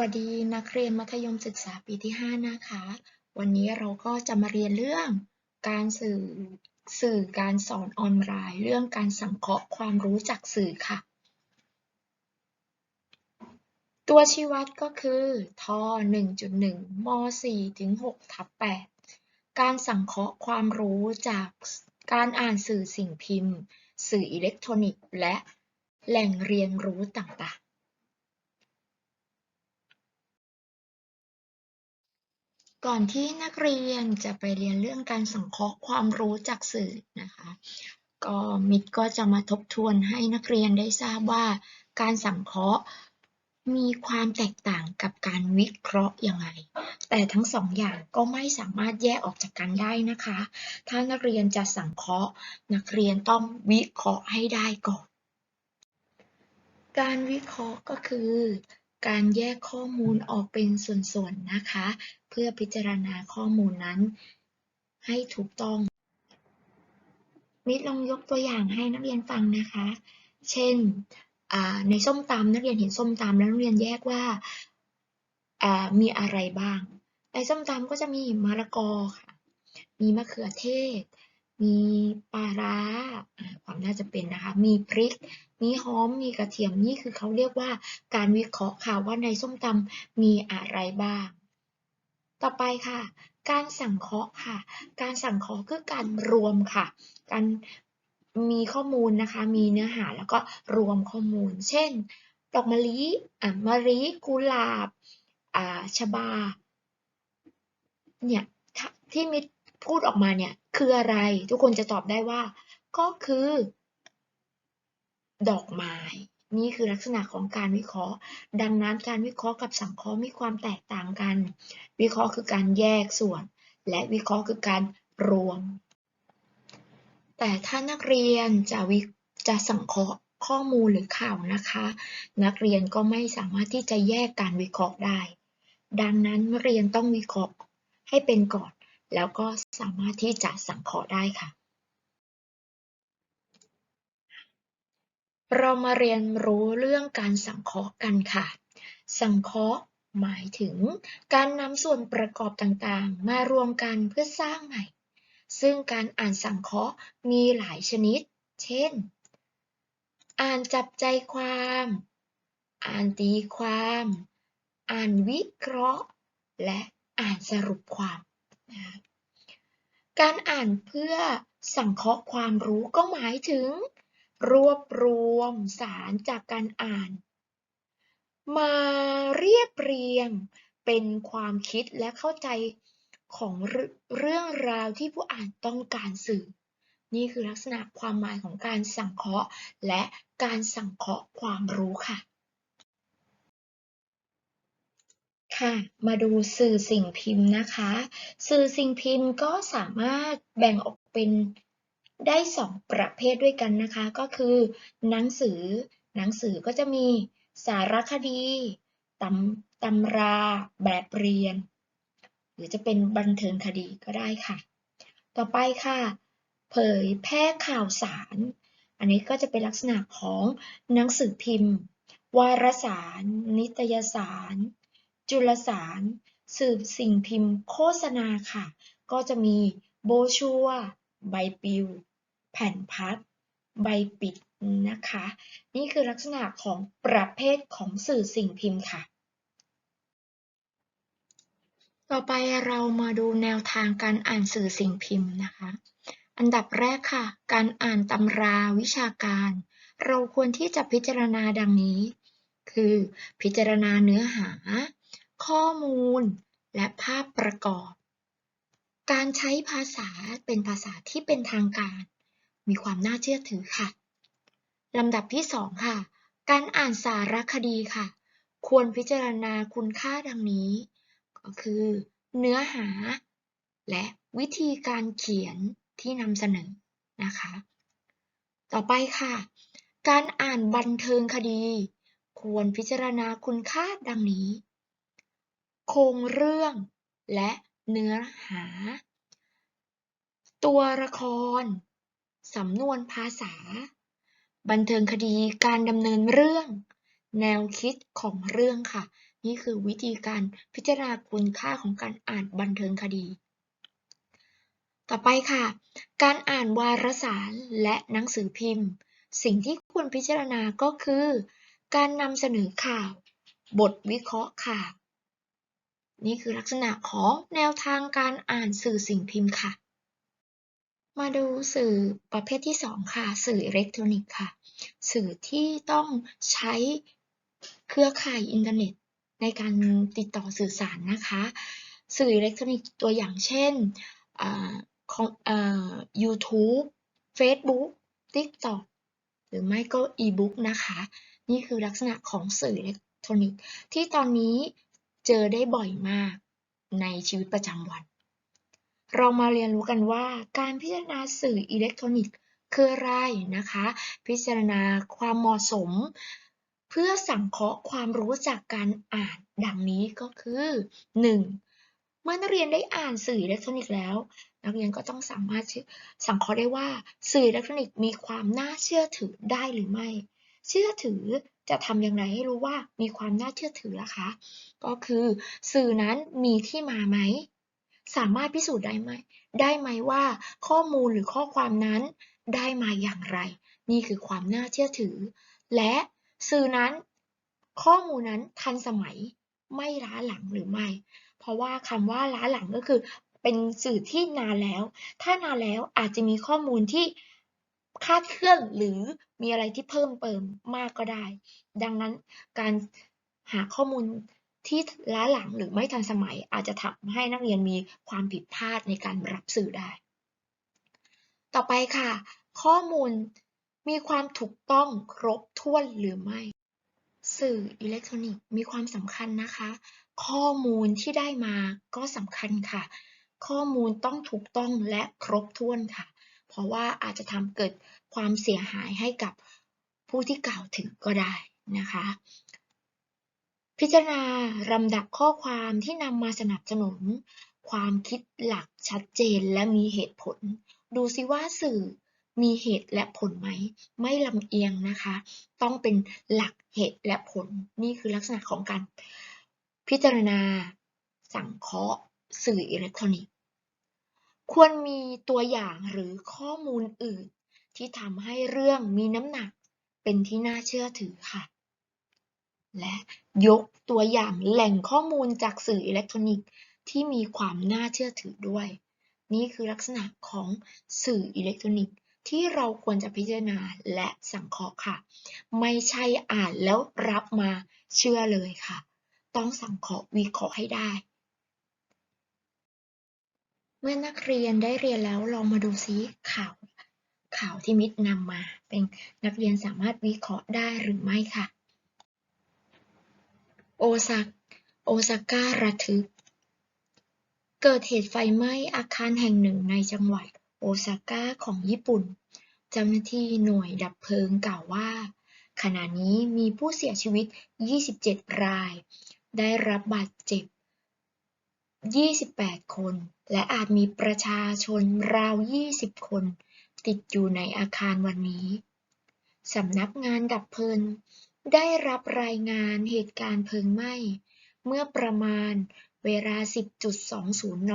วัสดีนักเรียนมัธยมศึกษาปีที่ 5 นะคะ วันนี้เราก็จะมาเรียนเรื่องการสื่อสื่อการสอนออนไลน์เรื่องการสังเคราะห์ความรู้จากสื่อค่ะ ตัวชี้วัดก็คือท1.1ม4ถึง6ทับ8การสังเคราะห์ความรู้จากการอ่านสื่อสิ่งพิมพ์ สื่ออิเล็กทรอนิกส์ และแหล่งเรียนรู้ต่างๆ ก่อนที่นักเรียนจะไปเรียนเรื่องการสังเคราะห์ความรู้จากสื่อนะคะ ก็มิตรก็จะมาทบทวนให้นักเรียนได้ทราบว่า การสังเคราะห์มีความแตกต่างกับการวิเคราะห์ยังไง แต่ทั้งสองอย่างก็ไม่สามารถแยกออกจากกันได้นะคะ ถ้านักเรียนจะสังเคราะห์ นักเรียนต้องวิเคราะห์ให้ได้ก่อน การวิเคราะห์ก็คือ การแยกข้อมูลออกเป็นส่วนๆ นะคะ เพื่อพิจารณาข้อมูลนั้นให้ถูกต้องมิตรลองยกตัวอย่างให้นักเรียนฟังนะคะ เช่น ในส้มตำนักเรียนเห็นส้มตำแล้วนักเรียนแยกว่ามีอะไรบ้าง ในส้มตำก็จะมีมะละกอค่ะ มีมะเขือเทศ มีปลาร้าความน่าจะเป็นนะคะ มีพริก มีหอม มีกระเทียม นี่คือเขาเรียกว่าการวิเคราะห์ค่ะว่าในส้มตำมีอะไรบ้าง ต่อไปค่ะ การสังเคราะห์ค่ะ การสังเคราะห์คือการรวมค่ะ การมีข้อมูลนะคะ มีเนื้อหาแล้วก็รวมข้อมูล เช่น ดอกมะลิอ่ามะลิกุหลาบอ่าชบา เนี่ยที่มิตร พูดออกมาเนี่ยคืออะไร ทุกคนจะตอบได้ว่า ก็คือ ดอกไม้นี่คือลักษณะของการวิเคราะห์ ดังนั้นการวิเคราะห์กับสังเคราะห์มีความแตกต่างกัน วิเคราะห์คือการแยกส่วน และวิเคราะห์คือการรวม แต่ถ้านักเรียนจะวิจะสังเคราะห์ข้อมูลหรือข่าวนะคะ นักเรียนก็ไม่สามารถที่จะแยกการวิเคราะห์ได้ ดังนั้นเรียนต้องวิเคราะห์ให้เป็นก่อน แล้วก็สามารถที่จะสังเคราะห์ได้ค่ะ เรามาเรียนรู้เรื่องการสังเคราะห์กันค่ะ สังเคราะห์หมายถึงการนำส่วนประกอบต่างๆ มารวมกันเพื่อสร้างใหม่ ซึ่งการอ่านสังเคราะห์มีหลายชนิด เช่น อ่านจับใจความ อ่านตีความ อ่านวิเคราะห์ และอ่านสรุปความ การอ่านเพื่อสังเคราะห์ความรู้ก็หมายถึง รวบรวมสารจากการอ่าน มาเรียบเรียงเป็นความคิดและเข้าใจของเรื่องราวที่ผู้อ่านต้องการสื่อ นี่คือลักษณะความหมายของการสังเคราะห์ และการสังเคราะห์ความรู้ค่ะ ค่ะ มาดูสื่อสิ่งพิมพ์นะคะ สื่อสิ่งพิมพ์ก็สามารถแบ่งออกเป็นได้สองประเภทด้วยกันนะคะ ก็คือ หนังสือ หนังสือก็จะมีสารคดีตำตำราแบบเรียน หรือจะเป็นบันเทิงคดีก็ได้ค่ะ ต่อไปค่ะ เผยแพร่ข่าวสาร อันนี้ก็จะเป็นลักษณะของหนังสือพิมพ์ วารสาร นิตยสาร จุลสาร สืบสิ่งพิมพ์โฆษณาค่ะ ก็จะมีโบชัว ใบปลิว แผ่นพับ ใบปิดนะคะ นี่คือลักษณะของประเภทของสื่อสิ่งพิมพ์ค่ะ ต่อไปเรามาดูแนวทางการอ่านสื่อสิ่งพิมพ์นะคะ อันดับแรกค่ะ การอ่านตำราวิชาการ เราควรที่จะพิจารณาดังนี้ คือพิจารณาเนื้อหา ข้อมูล และภาพประกอบ การใช้ภาษาเป็นภาษาที่เป็นทางการ มีความน่าเชื่อถือค่ะลำดับที่สองค่ะ การอ่านสารคดีค่ะ ควรพิจารณาคุณค่าดังนี้ ก็คือ เนื้อหา และวิธีการเขียนที่นำเสนอนะคะ ต่อไปค่ะ การอ่านบันเทิงคดี ควรพิจารณาคุณค่าดังนี้ โครงเรื่อง และเนื้อหา ตัวละคร สำนวนภาษา บันเทิงคดีการดำเนินเรื่อง แนวคิดของเรื่องค่ะ นี่คือวิธีการพิจารณาคุณค่าของการอ่านบันเทิงคดี ต่อไปค่ะ การอ่านวารสารและหนังสือพิมพ์ สิ่งที่ควรพิจารณาก็คือ การนำเสนอข่าว บทวิเคราะห์ข่าว นี่คือลักษณะของแนวทางการอ่านสื่อสิ่งพิมพ์ค่ะ มาดูสื่อประเภทที่ 2 ค่ะ สื่ออิเล็กทรอนิกส์ค่ะ สื่อที่ต้องใช้เครือข่ายอินเทอร์เน็ตในการติดต่อสื่อสารนะคะ สื่ออิเล็กทรอนิกส์ตัวอย่างเช่นอ่าของอ่า YouTube Facebook TikTok หรือไม่ก็อีบุ๊กนะคะ นี่คือลักษณะของสื่ออิเล็กทรอนิกส์ที่ตอนนี้ เจอได้บ่อยมากในชีวิตประจำวัน เรามาเรียนรู้กันว่าการพิจารณาสื่ออิเล็กทรอนิกส์คืออะไรนะคะ พิจารณาความเหมาะสม เพื่อสังเคราะห์ความรู้จากการอ่านดังนี้ก็คือ 1. เมื่อนักเรียนได้อ่านสื่ออิเล็กทรอนิกส์แล้ว นักเรียนก็ต้องสามารถสังเคราะห์ได้ว่าสื่ออิเล็กทรอนิกส์มีความน่าเชื่อถือได้หรือไม่ เชื่อถือ จะทำอย่างไรให้รู้ว่ามีความน่าเชื่อถือล่ะคะ ก็คือสื่อนั้นมีที่มาไหม สามารถพิสูจน์ได้ไหม ได้ไหมว่าข้อมูลหรือข้อความนั้นได้มาอย่างไร นี่คือความน่าเชื่อถือ และสื่อนั้นข้อมูลนั้นทันสมัยไม่ล้าหลังหรือไม่ เพราะว่าคำว่าล้าหลังก็คือ เป็นสื่อที่นานแล้ว ถ้านานแล้วอาจจะมีข้อมูลที่คาดเคลื่อนหรือ มีอะไรที่เพิ่มเติมมากก็ได้ ดังนั้นการหาข้อมูลที่ล้าหลังหรือไม่ทันสมัยอาจจะทำให้นักเรียนมีความผิดพลาดในการรับสื่อได้ ต่อไปค่ะ ข้อมูลมีความถูกต้องครบถ้วนหรือไม่ สื่ออิเล็กทรอนิกส์มีความสำคัญนะคะ ข้อมูลที่ได้มาก็สำคัญค่ะ ข้อมูลต้องถูกต้องและครบถ้วนค่ะ เพราะว่าอาจจะทำเกิดความเสียหายให้กับผู้ที่กล่าวถึงก็ได้นะคะ พิจารณาลำดับข้อความที่นำมาสนับสนุน ความคิดหลักชัดเจนและมีเหตุผล ดูซิว่าสื่อมีเหตุและผลไหม ไม่ลำเอียงนะคะ ต้องเป็นหลักเหตุและผล นี่คือลักษณะของการพิจารณา สังเคราะห์สื่ออิเล็กทรอนิกส์ ควรมีตัวอย่างหรือข้อมูลอื่น ที่ทำให้เรื่องมีน้ำหนักเป็นที่น่าเชื่อถือค่ะ และยกตัวอย่างแหล่งข้อมูลจากสื่ออิเล็กทรอนิกส์ที่มีความน่าเชื่อถือด้วย นี่คือลักษณะของสื่ออิเล็กทรอนิกส์ที่เราควรจะพิจารณาและสังเคราะห์ค่ะ ไม่ใช่อ่านแล้วรับมาเชื่อเลยค่ะ ต้องสังเคราะห์วิเคราะห์ให้ได้ เมื่อนักเรียนได้เรียนแล้ว ลองมาดูซิ ข่าว ข่าวที่มิตรนำมา เป็นนักเรียนสามารถวิเคราะห์ได้หรือไม่ค่ะ โอซาโอซาก้าระทึก เกิดเหตุไฟไหม้อาคารแห่งหนึ่งในจังหวัดโอซาก้าของญี่ปุ่น เจ้าหน้าที่หน่วยดับเพลิงกล่าวว่า ขณะนี้มีผู้เสียชีวิต 27 ราย ได้รับบาดเจ็บ 28 คน และอาจมีประชาชนราว 20 คน ติดอยู่ในอาคารวันนี้สำนักงานดับเพลิงได้รับรายงานเหตุการณ์เพลิงไหม้ เมื่อประมาณเวลา 10.20 น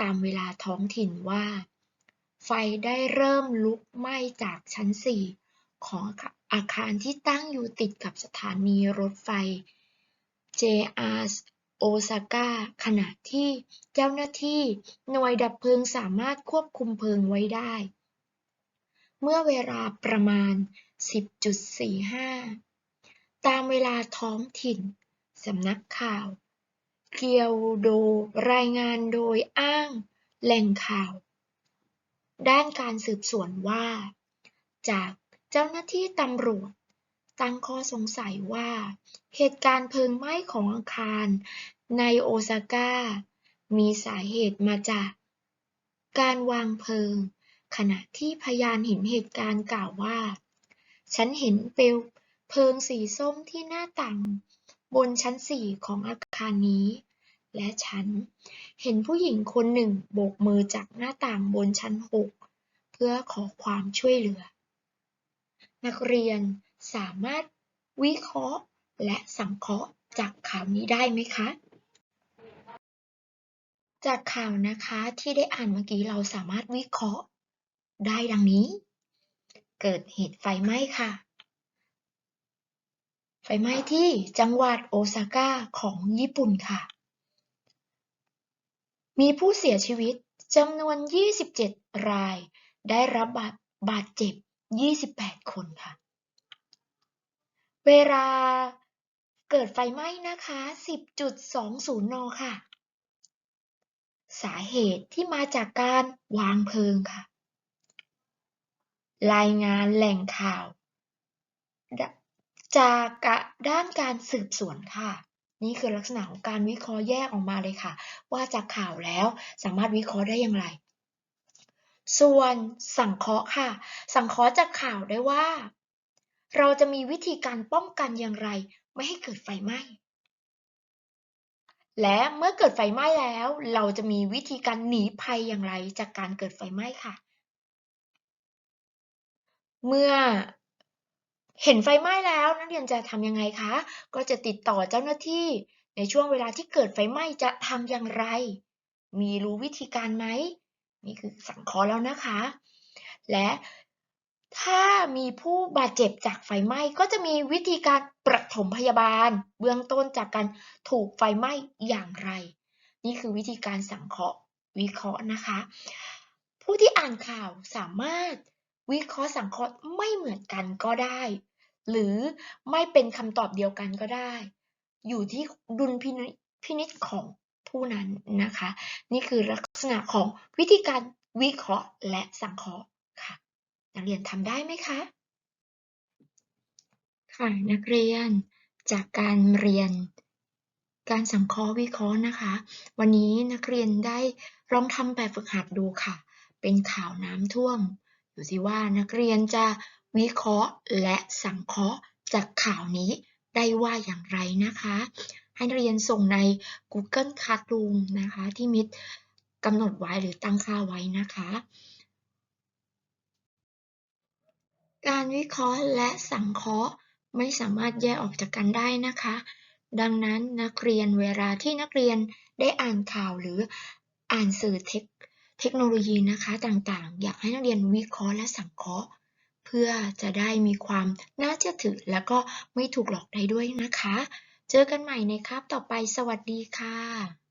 ตามเวลาท้องถิ่นว่า ไฟได้เริ่มลุกไหม้จากชั้น 4 ของอาคารที่ตั้งอยู่ติดกับสถานีรถไฟ JR โอซาก้า ขณะที่เจ้าหน้าที่หน่วยดับเพลิงสามารถควบคุมเพลิงไว้ได้ เมื่อเวลาประมาณ 10.45 ตามเวลาท้องถิ่น สำนักข่าว เกียวโดรายงานโดยอ้างแหล่งข่าว ด้านการสืบสวนว่า จากเจ้าหน้าที่ตำรวจ ตั้งข้อสงสัยว่า เหตุการณ์เพลิงไหม้ของอาคารในโอซาก้า มีสาเหตุมาจากการวางเพลิง ขณะที่พยานเห็นเหตุการณ์กล่าวว่า ฉันเห็นเปลวเพลิงสีส้มที่หน้าต่างบนชั้นสี่ของอาคารนี้ และฉันเห็นผู้หญิงคนหนึ่งโบกมือจากหน้าต่างบนชั้นหกเพื่อขอความช่วยเหลือ นักเรียน สามารถวิเคราะห์ และสังเคราะห์จากข่าวนี้ได้ไหมคะ จากข่าวนะคะที่ได้อ่านเมื่อกี้เราสามารถวิเคราะห์ได้ดังนี้ เกิดเหตุไฟไหม้ค่ะ ไฟไหม้ที่จังหวัดโอซาก้าของญี่ปุ่นค่ะ มีผู้เสียชีวิตจำนวน 27 ราย ได้รับบาดเจ็บ 28 เวลาเกิดไฟไหม้นะคะ 10.20 น ค่ะ สาเหตุที่มาจากการวางเพลิงค่ะ รายงานแหล่งข่าว จากด้านการสืบสวนค่ะ นี่คือลักษณะของการวิเคราะห์แยกออกมาเลยค่ะ ว่าจากข่าวแล้วสามารถวิเคราะห์ได้อย่างไร ส่วนสังเคราะห์ค่ะ สังเคราะห์จากข่าวได้ว่า เราจะมีวิธีการป้องกันอย่างไร ไม่ให้เกิดไฟไหม้ และเมื่อเกิดไฟไหม้แล้ว เราจะมีวิธีการหนีภัยอย่างไรจากการเกิดไฟไหม้ค่ะ เมื่อเห็นไฟไหม้แล้วนักเรียนจะทำยังไงคะ ก็จะติดต่อเจ้าหน้าที่ ในช่วงเวลาที่เกิดไฟไหม้จะทำอย่างไร มีรู้วิธีการไหม นี่คือสังเคราะห์แล้วนะคะ และ ถ้ามีผู้บาดเจ็บจากไฟไหม้ก็จะมีวิธีการประถมพยาบาล เบื้องต้นจากการถูกไฟไหม้อย่างไร นี่คือวิธีการสังเคราะห์วิเคราะห์นะคะ ผู้ที่อ่านข่าวสามารถวิเคราะห์สังเคราะห์ไม่เหมือนกันก็ได้ หรือไม่เป็นคำตอบเดียวกันก็ได้ อยู่ที่ดุลพินิจของผู้นั้นนะคะ นี่คือลักษณะของวิธีการวิเคราะห์และสังเคราะห์ค่ะ นักเรียนทำได้ไหมคะ ค่ะ นักเรียนจากการเรียนการสังเคราะห์วิเคราะห์นะคะ วันนี้นักเรียนได้ลองทำแบบฝึกหัดดูค่ะ เป็นข่าวน้ำท่วมดูสิว่านักเรียนจะวิเคราะห์และสังเคราะห์จากข่าวนี้ได้ว่าอย่างไรนะคะ ให้นักเรียนส่งใน Google Classroom นะคะ ที่มิตรกำหนดไว้หรือตั้งค่าไว้นะคะ การวิเคราะห์และสังเคราะห์ไม่สามารถแยกออกจากกันได้นะคะ ดังนั้นนักเรียนเวลาที่นักเรียนได้อ่านข่าวหรืออ่านสื่อเทคเทคโนโลยีนะคะต่างๆ อยากให้นักเรียนวิเคราะห์และสังเคราะห์ เพื่อจะได้มีความน่าเชื่อถือ และก็ไม่ถูกหลอกได้ด้วยนะคะ เจอกันใหม่ในคาบต่อไปสวัสดีค่ะ